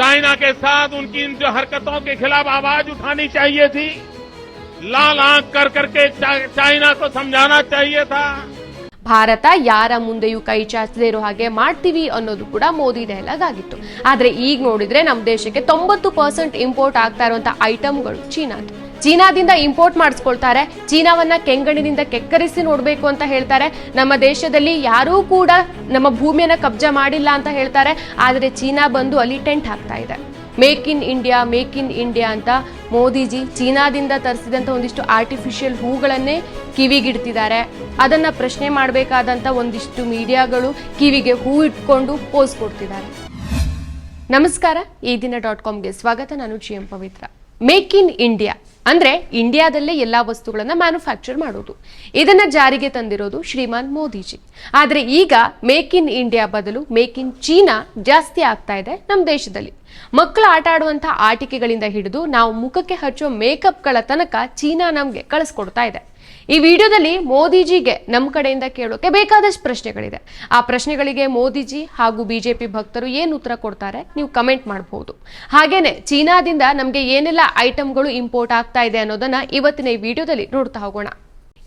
China के साथ उनकी इन जो हरकतों के खिलाफ आवाज उठानी चाहिए थी लाल आंख कर करके चा- चाइना को समझाना चाहिए था ಭಾರತ ಯಾರ ಮುಂದೆಯೂ ಕೈ ಚಾಚದೇ ಇರೋ ಹಾಗೆ ಮಾಡ್ತೀವಿ ಅನ್ನೋದು ಕೂಡ ಮೋದಿ ಡೈಲಾಗ್ ಆಗಿತ್ತು ಆದ್ರೆ ಈಗ ನೋಡಿದ್ರೆ ನಮ್ಮ ದೇಶಕ್ಕೆ ತೊಂಬತ್ತು ಪರ್ಸೆಂಟ್ ಇಂಪೋರ್ಟ್ ಆಗ್ತಾ ಇರುವಂತ ಐಟಮ್ಗಳು ಚೀನಾದು ಚೀನಾದಿಂದ ಇಂಪೋರ್ಟ್ ಮಾಡಿಸ್ಕೊಳ್ತಾರೆ. ಚೀನಾವನ್ನ ಕೆಂಗಣಿನಿಂದ ಕೆಕ್ಕರಿಸಿ ನೋಡಬೇಕು ಅಂತ ಹೇಳ್ತಾರೆ. ನಮ್ಮ ದೇಶದಲ್ಲಿ ಯಾರೂ ಕೂಡ ನಮ್ಮ ಭೂಮಿಯನ್ನ ಕಬ್ಜಾ ಮಾಡಿಲ್ಲ ಅಂತ ಹೇಳ್ತಾರೆ. ಆದರೆ ಚೀನಾ ಬಂದು ಅಲ್ಲಿ ಟೆಂಟ್ ಹಾಕ್ತಾ ಇದೆ. Make in India, make in India ಅಂತ ಮೋದಿಜಿ ಚೀನಾದಿಂದ ತರಿಸಿದಂಥ ಒಂದಿಷ್ಟು ಆರ್ಟಿಫಿಷಿಯಲ್ ಹೂಗಳನ್ನೇ ಕಿವಿಗಿಡ್ತಿದ್ದಾರೆ. ಅದನ್ನ ಪ್ರಶ್ನೆ ಮಾಡಬೇಕಾದಂಥ ಒಂದಿಷ್ಟು ಮೀಡಿಯಾಗಳು ಕಿವಿಗೆ ಹೂ ಇಟ್ಕೊಂಡು ಪೋಸ್ ಕೊಡ್ತಿದ್ದಾರೆ. ನಮಸ್ಕಾರ. ಈ ದಿನ ಡಾಟ್ ಕಾಮ್ಗೆ ಸ್ವಾಗತ. ನಾನು G M Pavitra. Make in India. ಅಂದ್ರೆ ಇಂಡಿಯಾದಲ್ಲೇ ಎಲ್ಲಾ ವಸ್ತುಗಳನ್ನ ಮ್ಯಾನುಫ್ಯಾಕ್ಚರ್ ಮಾಡೋದು. ಇದನ್ನ ಜಾರಿಗೆ ತಂದಿರೋದು ಶ್ರೀಮಾನ್ ಮೋದಿಜಿ. ಆದ್ರೆ ಈಗ ಮೇಕ್ ಇನ್ ಇಂಡಿಯಾ ಬದಲು ಮೇಕ್ ಇನ್ ಚೀನಾ ಜಾಸ್ತಿ ಆಗ್ತಾ ಇದೆ ನಮ್ಮ ದೇಶದಲ್ಲಿ. ಮಕ್ಕಳು ಆಟ ಆಡುವಂತಹ ಆಟಿಕೆಗಳಿಂದ ಹಿಡಿದು ನಾವು ಮುಖಕ್ಕೆ ಹಚ್ಚೋ ಮೇಕಪ್ಗಳ ತನಕ ಚೀನಾ ನಮ್ಗೆ ಕಳಿಸ್ಕೊಡ್ತಾ ಇದೆ. ಈ ವಿಡಿಯೋದಲ್ಲಿ ಮೋದಿಜಿಗೆ ನಮ್ಮ ಕಡೆಯಿಂದ ಕೇಳೋಕೆ ಬೇಕಾದಷ್ಟು ಪ್ರಶ್ನೆಗಳಿದೆ. ಆ ಪ್ರಶ್ನೆಗಳಿಗೆ ಮೋದಿಜಿ ಹಾಗೂ ಬಿಜೆಪಿ ಭಕ್ತರು ಏನು ಉತ್ತರ ಕೊಡ್ತಾರೆ ನೀವು ಕಮೆಂಟ್ ಮಾಡಬಹುದು ಹಾಗೇನೆ ಚೀನಾದಿಂದ ನಮಗೆ ಏನೆಲ್ಲ ಐಟಮ್ಗಳು ಇಂಪೋರ್ಟ್ ಆಗ್ತಾ ಇದೆ ಅನ್ನೋದನ್ನ ಇವತ್ತಿನ ಈ ವಿಡಿಯೋದಲ್ಲಿ ನೋಡ್ತಾ ಹೋಗೋಣ.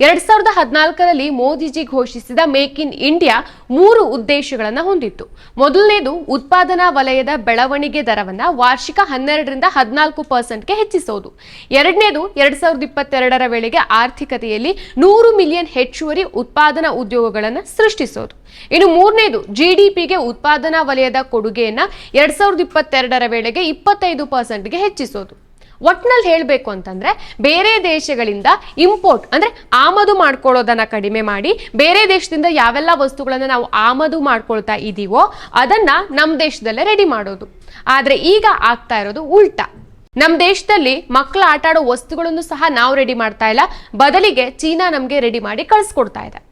ಎರಡ್ ಸಾವಿರದ ಹದಿನಾಲ್ಕರಲ್ಲಿ ಮೋದಿಜಿ ಘೋಷಿಸಿದ ಮೇಕ್ ಇನ್ ಇಂಡಿಯಾ ಮೂರು ಉದ್ದೇಶಗಳನ್ನು ಹೊಂದಿತ್ತು. ಮೊದಲನೇದು ಉತ್ಪಾದನಾ ವಲಯದ ಬೆಳವಣಿಗೆ ದರವನ್ನ ವಾರ್ಷಿಕ ಹನ್ನೆರಡರಿಂದ ಹದಿನಾಲ್ಕು ಪರ್ಸೆಂಟ್ಗೆ ಹೆಚ್ಚಿಸೋದು. ಎರಡನೇದು ಎರಡ್ ಸಾವಿರದ ಇಪ್ಪತ್ತೆರಡರ ವೇಳೆಗೆ ಆರ್ಥಿಕತೆಯಲ್ಲಿ ನೂರು ಮಿಲಿಯನ್ ಹೆಚ್ಚುವರಿ ಉತ್ಪಾದನಾ ಉದ್ಯೋಗಗಳನ್ನು ಸೃಷ್ಟಿಸೋದು. ಇನ್ನು ಮೂರನೇದು ಜಿಡಿಪಿಗೆ ಉತ್ಪಾದನಾ ವಲಯದ ಕೊಡುಗೆಯನ್ನ ಎರಡ್ ಸಾವಿರದ ಇಪ್ಪತ್ತೆರಡರ ವೇಳೆಗೆ ಇಪ್ಪತ್ತೈದು ಪರ್ಸೆಂಟ್ಗೆ ಹೆಚ್ಚಿಸೋದು. ಒಟ್ನಲ್ಲಿ ಹೇಳಬೇಕು ಅಂತಂದ್ರೆ ಬೇರೆ ದೇಶಗಳಿಂದ ಇಂಪೋರ್ಟ್ ಅಂದ್ರೆ ಆಮದು ಮಾಡ್ಕೊಳ್ಳೋದನ್ನ ಕಡಿಮೆ ಮಾಡಿ ಬೇರೆ ದೇಶದಿಂದ ಯಾವೆಲ್ಲ ವಸ್ತುಗಳನ್ನು ನಾವು ಆಮದು ಮಾಡ್ಕೊಳ್ತಾ ಇದ್ದೀವೋ ಅದನ್ನ ನಮ್ಮ ದೇಶದಲ್ಲೇ ರೆಡಿ ಮಾಡೋದು. ಆದ್ರೆ ಈಗ ಆಗ್ತಾ ಇರೋದು ಉಲ್ಟಾ. ನಮ್ಮ ದೇಶದಲ್ಲಿ ಮಕ್ಕಳು ಆಟ ಆಡೋ ವಸ್ತುಗಳನ್ನು ಸಹ ನಾವು ರೆಡಿ ಮಾಡ್ತಾ ಇಲ್ಲ. ಬದಲಿಗೆ ಚೀನಾ ನಮಗೆ ರೆಡಿ ಮಾಡಿ ಕಳಿಸ್ಕೊಡ್ತಾ ಇದೆ.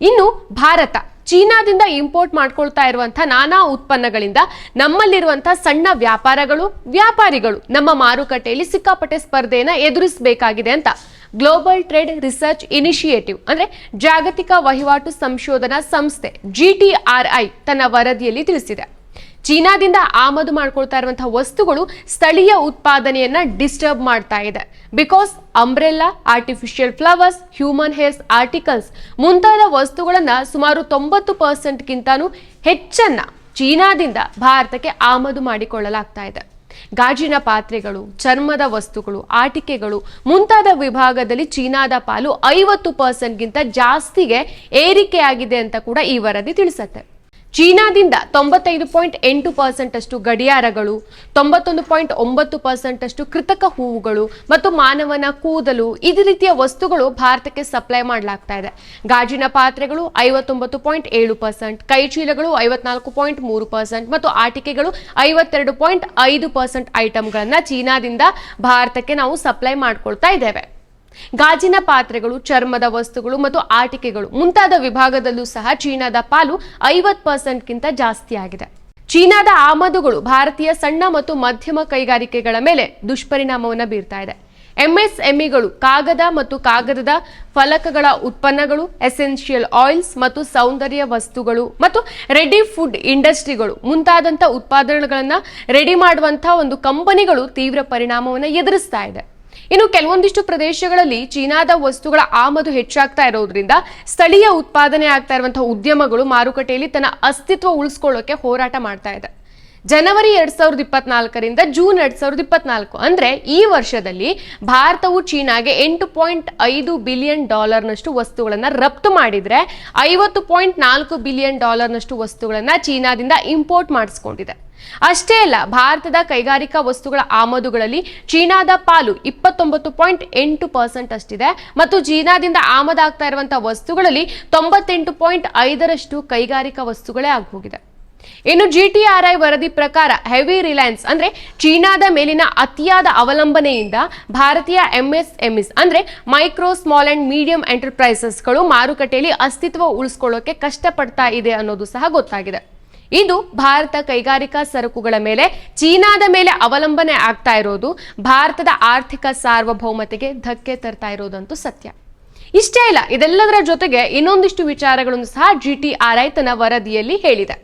ಇನ್ನು ಭಾರತ. ಚೀನಾದಿಂದ ಇಂಪೋರ್ಟ್ ಮಾಡ್ಕೊಳ್ತಾ ಇರುವಂತಹ ನಾನಾ ಉತ್ಪನ್ನಗಳಿಂದ ನಮ್ಮಲ್ಲಿರುವಂತಹ ಸಣ್ಣ ವ್ಯಾಪಾರಗಳು, ವ್ಯಾಪಾರಿಗಳು ನಮ್ಮ ಮಾರುಕಟ್ಟೆಯಲ್ಲಿ ಸಿಕ್ಕಾಪಟ್ಟೆ ಸ್ಪರ್ಧೆಯನ್ನ ಎದುರಿಸಬೇಕಾಗಿದೆ ಅಂತ. ಗ್ಲೋಬಲ್ ಟ್ರೇಡ್ ರಿಸರ್ಚ್ ಇನಿಷಿಯೇಟಿವ್ ಅಂದ್ರೆ ಜಾಗತಿಕ ವಹಿವಾಟು ಸಂಶೋಧನಾ ಸಂಸ್ಥೆ ಜಿಟಿಆರ್ಐ ತನ್ನ ವರದಿಯಲ್ಲಿ ತಿಳಿಸಿದೆ. ಚೀನಾದಿಂದ ಆಮದು ಮಾಡ್ಕೊಳ್ತಾ ಇರುವಂತಹ ವಸ್ತುಗಳು ಸ್ಥಳೀಯ ಉತ್ಪಾದನೆಯನ್ನ ಡಿಸ್ಟರ್ಬ್ ಮಾಡ್ತಾ ಇದೆ. Because umbrella artificial flowers human hairs articles ಮುಂತಾದ ವಸ್ತುಗಳನ್ನ ಸುಮಾರು ತೊಂಬತ್ತು ಪರ್ಸೆಂಟ್ಗಿಂತನೂ ಹೆಚ್ಚನ್ನ ಚೀನಾದಿಂದ ಭಾರತಕ್ಕೆ ಆಮದು ಮಾಡಿಕೊಳ್ಳಲಾಗ್ತಾ ಇದೆ. ಗಾಜಿನ ಪಾತ್ರೆಗಳು, ಚರ್ಮದ ವಸ್ತುಗಳು, ಆಟಿಕೆಗಳು ಮುಂತಾದ ವಿಭಾಗದಲ್ಲಿ ಚೀನಾದ ಪಾಲು ಐವತ್ತು ಪರ್ಸೆಂಟ್ಗಿಂತ ಜಾಸ್ತಿಗೆ ಏರಿಕೆಯಾಗಿದೆ ಅಂತ ಕೂಡ ಈ ವರದಿ ತಿಳಿಸುತ್ತೆ. ಚೀನಾದಿಂದ ತೊಂಬತ್ತೈದು ಪಾಯಿಂಟ್ ಎಂಟು ಪರ್ಸೆಂಟ್ ಅಷ್ಟು ಗಡಿಯಾರಗಳು, ತೊಂಬತ್ತೊಂದು ಪಾಯಿಂಟ್ ಒಂಬತ್ತು ಪರ್ಸೆಂಟ್ ಅಷ್ಟು ಕೃತಕ ಹೂವುಗಳು ಮತ್ತು ಮಾನವನ ಕೂದಲು ಇದು ರೀತಿಯ ವಸ್ತುಗಳು ಭಾರತಕ್ಕೆ ಸಪ್ಲೈ ಮಾಡಲಾಗ್ತಾ ಇದೆ. ಗಾಜಿನ ಪಾತ್ರೆಗಳು ಐವತ್ತೊಂಬತ್ತು ಪಾಯಿಂಟ್ ಏಳು ಪರ್ಸೆಂಟ್, ಕೈಚೀಲಗಳು ಐವತ್ನಾಲ್ಕು ಪಾಯಿಂಟ್ ಮೂರು ಪರ್ಸೆಂಟ್ ಮತ್ತು ಆಟಿಕೆಗಳು ಐವತ್ತೆರಡು ಪಾಯಿಂಟ್ ಐದು ಪರ್ಸೆಂಟ್ ಐಟಮ್ಗಳನ್ನು ಚೀನಾದಿಂದ ಭಾರತಕ್ಕೆ ನಾವು ಸಪ್ಲೈ ಮಾಡ್ಕೊಳ್ತಾ ಇದ್ದೇವೆ. ಗಾಜಿನ ಪಾತ್ರೆಗಳು, ಚರ್ಮದ ವಸ್ತುಗಳು ಮತ್ತು ಆಟಿಕೆಗಳು. ಮುಂತಾದ ವಿಭಾಗದಲ್ಲೂ ಸಹ ಚೀನಾದ ಪಾಲು ಐವತ್ ಪರ್ಸೆಂಟ್ಗಿಂತ ಜಾಸ್ತಿ ಆಗಿದೆ ಚೀನಾದ ಆಮದುಗಳು ಭಾರತೀಯ ಸಣ್ಣ ಮತ್ತು ಮಧ್ಯಮ ಕೈಗಾರಿಕೆಗಳ ಮೇಲೆ ದುಷ್ಪರಿಣಾಮವನ್ನು ಬೀರ್ತಾ ಇದೆ. ಎಂಎಸ್ಎಂಇಗಳು ಕಾಗದ ಮತ್ತು ಕಾಗದದ ಫಲಕಗಳ ಉತ್ಪನ್ನಗಳು, ಎಸೆನ್ಷಿಯಲ್ ಆಯಿಲ್ಸ್ ಮತ್ತು ಸೌಂದರ್ಯ ವಸ್ತುಗಳು ಮತ್ತು ರೆಡಿ ಫುಡ್ ಇಂಡಸ್ಟ್ರಿಗಳು ಮುಂತಾದಂಥ ಉತ್ಪಾದನೆಗಳನ್ನ ರೆಡಿ ಮಾಡುವಂಥ ಒಂದು ಕಂಪನಿಗಳು ತೀವ್ರ ಪರಿಣಾಮವನ್ನು ಎದುರಿಸ್ತಾ ಇದೆ. ಇನ್ನು ಕೆಲವೊಂದಿಷ್ಟು ಪ್ರದೇಶಗಳಲ್ಲಿ ಚೀನಾದ ವಸ್ತುಗಳ ಆಮದು ಹೆಚ್ಚಾಗ್ತಾ ಇರೋದ್ರಿಂದ ಸ್ಥಳೀಯ ಉತ್ಪಾದನೆ ಆಗ್ತಾ ಇರುವಂತಹ ಉದ್ಯಮಗಳು ಮಾರುಕಟ್ಟೆಯಲ್ಲಿ ತನ್ನ ಅಸ್ತಿತ್ವ ಉಳಿಸ್ಕೊಳ್ಳೋಕೆ ಹೋರಾಟ ಮಾಡ್ತಾ ಇದೆ. ಜನವರಿ ಎರಡ್ ಸಾವಿರದ ಇಪ್ಪತ್ನಾಲ್ಕರಿಂದ ಜೂನ್ ಎರಡ್ ಸಾವಿರದ ಇಪ್ಪತ್ನಾಲ್ಕು. ಅಂದ್ರೆ ಈ ವರ್ಷದಲ್ಲಿ ಭಾರತವು ಚೀನಾಗೆ ಎಂಟು ಪಾಯಿಂಟ್ ಐದು ಬಿಲಿಯನ್ ಡಾಲರ್ನಷ್ಟು ವಸ್ತುಗಳನ್ನ ರಫ್ತು ಮಾಡಿದ್ರೆ ಐವತ್ತು ಪಾಯಿಂಟ್ ನಾಲ್ಕು ಬಿಲಿಯನ್ ಡಾಲರ್ನಷ್ಟು ವಸ್ತುಗಳನ್ನ ಚೀನಾದಿಂದ ಇಂಪೋರ್ಟ್ ಮಾಡಿಸ್ಕೊಂಡಿದೆ. ಅಷ್ಟೇ ಅಲ್ಲ, ಭಾರತದ ಕೈಗಾರಿಕಾ ವಸ್ತುಗಳ ಆಮದುಗಳಲ್ಲಿ ಚೀನಾದ ಪಾಲು ಇಪ್ಪತ್ತೊಂಬತ್ತು ಪಾಯಿಂಟ್ ಎಂಟು ಪರ್ಸೆಂಟ್ ಅಷ್ಟಿದೆ ಮತ್ತು ಚೀನಾದಿಂದ ಆಮದಾಗ್ತಾ ಇರುವಂತಹ ವಸ್ತುಗಳಲ್ಲಿ ತೊಂಬತ್ತೆಂಟು ಪಾಯಿಂಟ್ ಐದರಷ್ಟು ಕೈಗಾರಿಕಾ ವಸ್ತುಗಳೇ ಆಗೋಗಿದೆ ಇನ್ನು ಜಿಟಿಆರ್ಐ ವರದಿ ಪ್ರಕಾರ ಹೆವಿ ರಿಲಯನ್ಸ್ ಅಂದ್ರೆ ಚೀನಾದ ಮೇಲಿನ ಅತಿಯಾದ ಅವಲಂಬನೆಯಿಂದ ಭಾರತೀಯ ಎಂಎಸ್ಎಂಇಸ್ ಅಂದ್ರೆ ಮೈಕ್ರೋ ಸ್ಮಾಲ್ ಅಂಡ್ ಮೀಡಿಯಂ ಎಂಟರ್ಪ್ರೈಸಸ್ಗಳು ಮಾರುಕಟ್ಟೆಯಲ್ಲಿ ಅಸ್ತಿತ್ವ ಉಳಿಸ್ಕೊಳ್ಳೋಕೆ ಕಷ್ಟಪಡ್ತಾ ಇದೆ ಅನ್ನೋದು ಸಹ ಗೊತ್ತಾಗಿದೆ. ಇದು ಭಾರತ ಕೈಗಾರಿಕಾ ಸರಕುಗಳ ಮೇಲೆ, ಚೀನಾದ ಮೇಲೆ ಅವಲಂಬನೆ ಆಗ್ತಾ ಇರೋದು, ಭಾರತದ ಆರ್ಥಿಕ ಸಾರ್ವಭೌಮತೆಗೆ ಧಕ್ಕೆ ತರ್ತಾ ಇರೋದಂತೂ ಸತ್ಯ. ಇಷ್ಟೇ ಇಲ್ಲ, ಇದೆಲ್ಲದರ ಜೊತೆಗೆ ಇನ್ನೊಂದಿಷ್ಟು ವಿಚಾರಗಳನ್ನು ಸಹ ಜಿಟಿಆರ್ಐ ತನ್ನ ವರದಿಯಲ್ಲಿ ಹೇಳಿದೆ.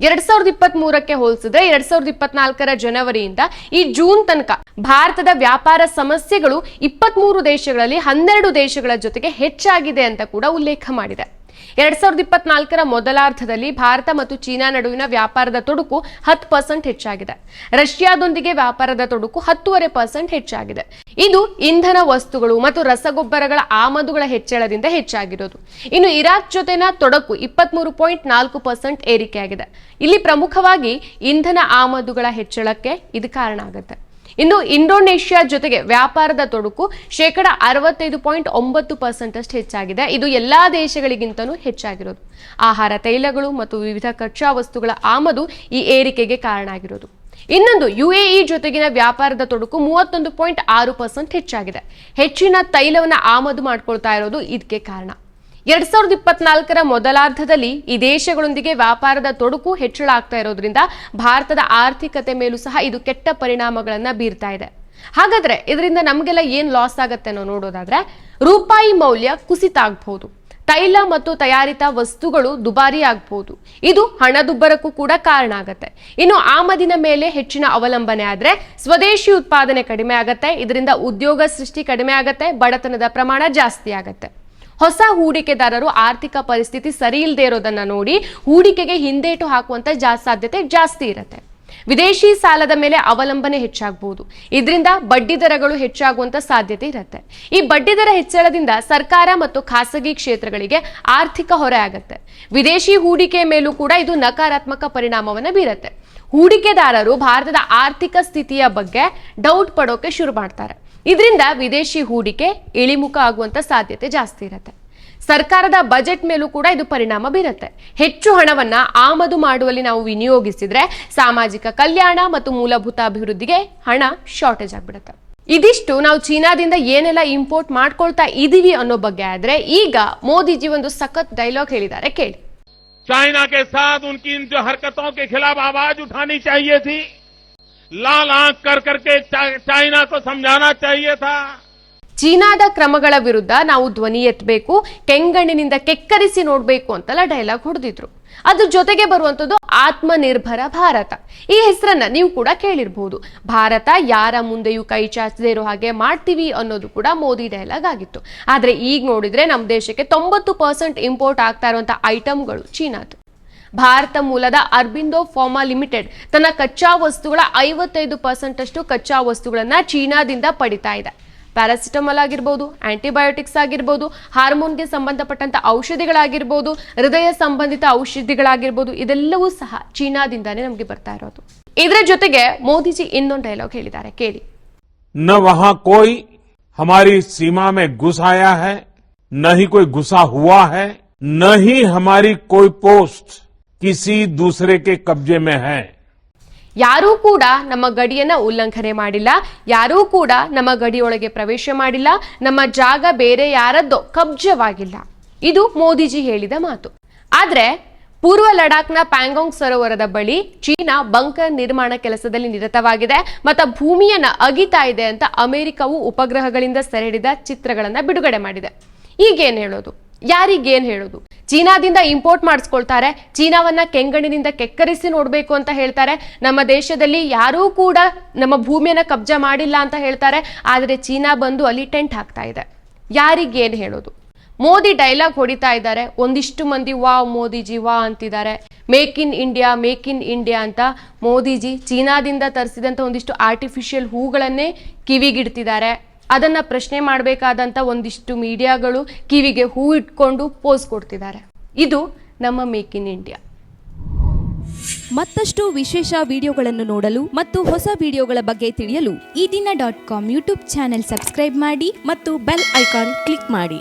ಎರಡ್ ಸಾವಿರದ ಇಪ್ಪತ್ತ್ ಮೂರಕ್ಕೆ ಹೋಲಿಸಿದ್ರೆ ಎರಡ್ ಸಾವಿರದ ಇಪ್ಪತ್ನಾಲ್ಕರ ಜನವರಿಯಿಂದ ಈ ಜೂನ್ ತನಕ ಭಾರತದ ವ್ಯಾಪಾರ ಸಮಸ್ಯೆಗಳು ಇಪ್ಪತ್ಮೂರು ದೇಶಗಳಲ್ಲಿ ಹನ್ನೆರಡು ದೇಶಗಳ ಜೊತೆಗೆ ಹೆಚ್ಚಾಗಿದೆ ಅಂತ ಕೂಡ ಉಲ್ಲೇಖ ಮಾಡಿದೆ. ಎರಡ್ ಸಾವಿರದ ಇಪ್ಪತ್ನಾಲ್ಕರ ಮೊದಲಾರ್ಧದಲ್ಲಿ ಭಾರತ ಮತ್ತು ಚೀನಾ ನಡುವಿನ ವ್ಯಾಪಾರದ ತೊಡಕು ಹತ್ತು ಪರ್ಸೆಂಟ್ ಹೆಚ್ಚಾಗಿದೆ. ರಷ್ಯಾದೊಂದಿಗೆ ವ್ಯಾಪಾರದ ತೊಡಕು ಹತ್ತೂವರೆ ಪರ್ಸೆಂಟ್ ಹೆಚ್ಚಾಗಿದೆ. ಇದು ಇಂಧನ ವಸ್ತುಗಳು ಮತ್ತು ರಸಗೊಬ್ಬರಗಳ ಆಮದುಗಳ ಹೆಚ್ಚಳದಿಂದ ಹೆಚ್ಚಾಗಿರೋದು. ಇನ್ನು ಇರಾಕ್ ಜೊತೆನ ತೊಡಕು ಇಪ್ಪತ್ಮೂರು ಪಾಯಿಂಟ್ ನಾಲ್ಕು ಪರ್ಸೆಂಟ್ ಏರಿಕೆಯಾಗಿದೆ. ಇಲ್ಲಿ ಪ್ರಮುಖವಾಗಿ ಇಂಧನ ಆಮದುಗಳ ಹೆಚ್ಚಳಕ್ಕೆ ಇದು ಕಾರಣ ಆಗುತ್ತೆ. ಇನ್ನು ಇಂಡೋನೇಷ್ಯಾ ಜೊತೆಗೆ ವ್ಯಾಪಾರದ ತೊಡಕು ಶೇಕಡ ಅರವತ್ತೈದು ಪಾಯಿಂಟ್ ಒಂಬತ್ತು ಪರ್ಸೆಂಟ್ ಅಷ್ಟು ಹೆಚ್ಚಾಗಿದೆ. ಇದು ಎಲ್ಲಾ ದೇಶಗಳಿಗಿಂತನೂ ಹೆಚ್ಚಾಗಿರೋದು. ಆಹಾರ ತೈಲಗಳು ಮತ್ತು ವಿವಿಧ ಕಚ್ಚಾ ವಸ್ತುಗಳ ಆಮದು ಈ ಏರಿಕೆಗೆ ಕಾರಣ ಆಗಿರೋದು. ಇನ್ನೊಂದು, ಯುಎಇ ಜೊತೆಗಿನ ವ್ಯಾಪಾರದ ತೊಡಕು ಮೂವತ್ತೊಂದು ಪಾಯಿಂಟ್ ಆರು ಪರ್ಸೆಂಟ್ ಹೆಚ್ಚಾಗಿದೆ. ಹೆಚ್ಚಿನ ತೈಲವನ್ನು ಆಮದು ಮಾಡ್ಕೊಳ್ತಾ ಇರೋದು ಇದಕ್ಕೆ ಕಾರಣ. ಎರಡ್ ಸಾವಿರದ ಇಪ್ಪತ್ನಾಲ್ಕರ ಮೊದಲಾರ್ಧದಲ್ಲಿ ಈ ದೇಶಗಳೊಂದಿಗೆ ವ್ಯಾಪಾರದ ತೊಡಕು ಹೆಚ್ಚಳ ಆಗ್ತಾ ಇರೋದ್ರಿಂದ ಭಾರತದ ಆರ್ಥಿಕತೆ ಮೇಲೂ ಸಹ ಇದು ಕೆಟ್ಟ ಪರಿಣಾಮಗಳನ್ನ ಬೀರ್ತಾ ಇದೆ. ಹಾಗಾದ್ರೆ ಇದರಿಂದ ನಮಗೆಲ್ಲ ಏನ್ ಲಾಸ್ ಆಗತ್ತೆ ಅನ್ನೋ ನೋಡೋದಾದ್ರೆ ರೂಪಾಯಿ ಮೌಲ್ಯ ಕುಸಿತ ಆಗ್ಬಹುದು. ತೈಲ ಮತ್ತು ತಯಾರಿತ ವಸ್ತುಗಳು ದುಬಾರಿ ಆಗ್ಬಹುದು. ಇದು ಹಣದುಬ್ಬರಕ್ಕೂ ಕೂಡ ಕಾರಣ ಆಗತ್ತೆ. ಇನ್ನು ಆಮದಿನ ಮೇಲೆ ಹೆಚ್ಚಿನ ಅವಲಂಬನೆ ಆದ್ರೆ ಸ್ವದೇಶಿ ಉತ್ಪಾದನೆ ಕಡಿಮೆ ಆಗತ್ತೆ. ಇದರಿಂದ ಉದ್ಯೋಗ ಸೃಷ್ಟಿ ಕಡಿಮೆ ಆಗತ್ತೆ. ಬಡತನದ ಪ್ರಮಾಣ ಜಾಸ್ತಿ ಆಗತ್ತೆ. ಹೊಸ ಹೂಡಿಕೆದಾರರು ಆರ್ಥಿಕ ಪರಿಸ್ಥಿತಿ ಸರಿ ಇಲ್ಲದೆ ಇರೋದನ್ನ ನೋಡಿ ಹೂಡಿಕೆಗೆ ಹಿಂದೇಟು ಹಾಕುವಂತ ಸಾಧ್ಯತೆ ಜಾಸ್ತಿ ಇರುತ್ತೆ. ವಿದೇಶಿ ಸಾಲದ ಮೇಲೆ ಅವಲಂಬನೆ ಹೆಚ್ಚಾಗಬಹುದು ಇದರಿಂದ ಬಡ್ಡಿ ದರಗಳು ಹೆಚ್ಚಾಗುವಂತ ಸಾಧ್ಯತೆ ಇರುತ್ತೆ. ಈ ಬಡ್ಡಿ ದರ ಹೆಚ್ಚಳದಿಂದ ಸರ್ಕಾರ ಮತ್ತು ಖಾಸಗಿ ಕ್ಷೇತ್ರಗಳಿಗೆ ಆರ್ಥಿಕ ಹೊರೆ ಆಗುತ್ತೆ. ವಿದೇಶಿ ಹೂಡಿಕೆ ಮೇಲೂ ಕೂಡ ಇದು ನಕಾರಾತ್ಮಕ ಪರಿಣಾಮವನ್ನು ಬೀರುತ್ತೆ. ಹೂಡಿಕೆದಾರರು ಭಾರತದ ಆರ್ಥಿಕ ಸ್ಥಿತಿಯ ಬಗ್ಗೆ ಡೌಟ್ ಪಡೋಕೆ ಶುರು ಮಾಡ್ತಾರೆ. ಇದರಿಂದ ವಿದೇಶಿ ಹೂಡಿಕೆ ಇಳಿಮುಖ ಆಗುವಂತ ಸಾಧ್ಯತೆ ಜಾಸ್ತಿ ಇರುತ್ತೆ. ಸರ್ಕಾರದ ಬಜೆಟ್ ಮೇಲೂ ಕೂಡ ಇದು ಪರಿಣಾಮ ಬೀರುತ್ತೆ. ಹೆಚ್ಚು ಹಣವನ್ನ ಆಮದು ಮಾಡುವಲ್ಲಿ ನಾವು ವಿನಿಯೋಗಿಸಿದ್ರೆ ಸಾಮಾಜಿಕ ಕಲ್ಯಾಣ ಮತ್ತು ಮೂಲಭೂತ ಅಭಿವೃದ್ಧಿಗೆ ಹಣ ಶಾರ್ಟೇಜ್ ಆಗ್ಬಿಡುತ್ತೆ. ಇದಿಷ್ಟು ನಾವು ಚೀನಾದಿಂದ ಏನೆಲ್ಲ ಇಂಪೋರ್ಟ್ ಮಾಡ್ಕೊಳ್ತಾ ಇದೀವಿ ಅನ್ನೋ ಬಗ್ಗೆ ಆದ್ರೆ ಈಗ ಮೋದಿಜಿ ಒಂದು ಸಖತ್ ಡೈಲಾಗ್ ಹೇಳಿದ್ದಾರೆ. ಕೇಳಿ. चाइना के साथ उनकी इन जो हरकतों के खिलाफ आवाज़ उठानी चाहिए थी, लाल आँख कर करके चाइना को समझाना चाहिए था। ಚೀನಾದ ಕ್ರಮಗಳ ವಿರುದ್ಧ ನಾವು ಧ್ವನಿ ಎತ್ತಬೇಕು, ಕೆಂಗಣ್ಣಿನಿಂದ ಕೆಕ್ಕರಿಸಿ ನೋಡಬೇಕು ಅಂತೆಲ್ಲ ಡೈಲಾಗ್ ಹೊಡೆದಿದ್ರು. ಅದ್ರ ಜೊತೆಗೆ ಬರುವಂತದ್ದು ಆತ್ಮನಿರ್ಭರ ಭಾರತ. ಈ ಹೆಸರನ್ನ ನೀವು ಕೂಡ ಕೇಳಿರ್ಬಹುದು ಭಾರತ ಯಾರ ಮುಂದೆಯೂ ಕೈ ಚಾಚದೇ ಇರೋ ಹಾಗೆ ಮಾಡ್ತೀವಿ ಅನ್ನೋದು ಕೂಡ ಮೋದಿ ಡೈಲಾಗ್ ಆಗಿತ್ತು. ಆದ್ರೆ ಈಗ ನೋಡಿದ್ರೆ ನಮ್ಮ ದೇಶಕ್ಕೆ ತೊಂಬತ್ತು ಪರ್ಸೆಂಟ್ ಇಂಪೋರ್ಟ್ ಆಗ್ತಾ ಇರುವಂಥ ಐಟಮ್ಗಳು ಚೀನಾದು. ಭಾರತ ಮೂಲದ ಅರ್ಬಿಂದೋ ಫಾರ್ಮಾ ಲಿಮಿಟೆಡ್ ತನ್ನ ಕಚ್ಚಾ ವಸ್ತುಗಳ ಐವತ್ತೈದು ಪರ್ಸೆಂಟ್ ಅಷ್ಟು ಕಚ್ಚಾ ವಸ್ತುಗಳನ್ನ ಚೀನಾದಿಂದ ಪಡಿತಾ ಇದೆ. ಪ್ಯಾರಾಸಿಟಮಾಲ್ ಆಗಿರ್ಬೋದು ಆಂಟಿಬಯೋಟಿಕ್ಸ್ ಆಗಿರ್ಬೋದು ಹಾರ್ಮೋನ್ಗೆ ಸಂಬಂಧಪಟ್ಟಂತ ಔಷಧಿಗಳಾಗಿರ್ಬೋದು ಹೃದಯ ಸಂಬಂಧಿತ ಔಷಧಿಗಳಾಗಿರ್ಬೋದು ಇದೆಲ್ಲವೂ ಸಹ ಚೀನಾದಿಂದಾನೇ ನಮಗೆ ಬರ್ತಾ ಇರೋದು ಇದರ ಜೊತೆಗೆ ಮೋದಿಜಿ ಇನ್ನೊಂದು ಡೈಲಾಗ್ ಹೇಳಿದ್ದಾರೆ ಕೇಳಿ न वहां कोई हमारी सीमा में घुस आया है न ही कोई घुसा हुआ है न ही हमारी कोई पोस्ट किसी दूसरे के कब्जे में है ಯಾರೂ ಕೂಡ ನಮ್ಮ ಗಡಿಯನ್ನ ಉಲ್ಲಂಘನೆ ಮಾಡಿಲ್ಲ, ಯಾರೂ ಕೂಡ ನಮ್ಮ ಗಡಿಯೊಳಗೆ ಪ್ರವೇಶ ಮಾಡಿಲ್ಲ, ನಮ್ಮ ಜಾಗ ಬೇರೆ ಯಾರದ್ದೋ ಕಬ್ಜವಾಗಿಲ್ಲ. ಇದು ಮೋದಿಜಿ ಹೇಳಿದ ಮಾತು. ಆದ್ರೆ, ಪೂರ್ವ ಲಡಾಖ್ನ ಪ್ಯಾಂಗಾಂಗ್ ಸರೋವರದ ಬಳಿ ಚೀನಾ ಬಂಕರ್ ನಿರ್ಮಾಣ ಕೆಲಸದಲ್ಲಿ ನಿರತವಾಗಿದೆ, ಮತ್ತು ಭೂಮಿಯನ್ನು ಅಗಿತಾ ಇದೆ ಅಂತ ಅಮೆರಿಕವು ಉಪಗ್ರಹಗಳಿಂದ ಸೆರೆಡಿದ ಚಿತ್ರಗಳನ್ನು ಬಿಡುಗಡೆ ಮಾಡಿದೆ. ಈಗೇನು ಹೇಳೋದು? ಯಾರಿಗೇನ್ ಹೇಳೋದು? ಚೀನಾದಿಂದ ಇಂಪೋರ್ಟ್ ಮಾಡಿಸ್ಕೊಳ್ತಾರೆ. ಚೀನಾವನ್ನ ಕೆಂಗಣ್ಣಿನಿಂದ ಕೆಕ್ಕರಿಸಿ ನೋಡಬೇಕು ಅಂತ ಹೇಳ್ತಾರೆ. ನಮ್ಮ ದೇಶದಲ್ಲಿ ಯಾರೂ ಕೂಡ ನಮ್ಮ ಭೂಮಿಯನ್ನ ಕಬ್ಜಾ ಮಾಡಿಲ್ಲ ಅಂತ ಹೇಳ್ತಾರೆ. ಆದರೆ ಚೀನಾ ಬಂದು ಅಲ್ಲಿ ಟೆಂಟ್ ಹಾಕ್ತಾ ಇದೆ. ಯಾರಿಗೇನು ಹೇಳೋದು? ಮೋದಿ ಡೈಲಾಗ್ ಹೊಡಿತಾ ಇದ್ದಾರೆ. ಒಂದಿಷ್ಟು ಮಂದಿ ವಾ ಮೋದಿಜಿ ವಾ ಅಂತಿದ್ದಾರೆ. Make in India, make in India ಅಂತ ಮೋದಿಜಿ ಚೀನಾದಿಂದ ತರಿಸಿದಂಥ ಒಂದಿಷ್ಟು ಆರ್ಟಿಫಿಷಿಯಲ್ ಹೂಗಳನ್ನೇ ಕಿವಿಗಿಡ್ತಿದ್ದಾರೆ. ಅದನ್ನ ಪ್ರಶ್ನೆ ಮಾಡಬೇಕಾದಂತ ಒಂದಿಷ್ಟು ಮೀಡಿಯಾಗಳು ಕಿವಿಗೆ ಹೂ ಇಟ್ಕೊಂಡು ಪೋಸ್ ಕೊಡ್ತಿದ್ದಾರೆ. ಇದು ನಮ್ಮ ಮೇಕ್ ಇನ್ ಇಂಡಿಯಾ. ಮತ್ತಷ್ಟು ವಿಶೇಷ ವಿಡಿಯೋಗಳನ್ನು ನೋಡಲು ಮತ್ತು ಹೊಸ ವಿಡಿಯೋಗಳ ಬಗ್ಗೆ ತಿಳಿಯಲು Ee Dina dot com YouTube channel subscribe ಮಾಡಿ ಮತ್ತು ಬೆಲ್ ಐಕಾನ್ ಕ್ಲಿಕ್ ಮಾಡಿ.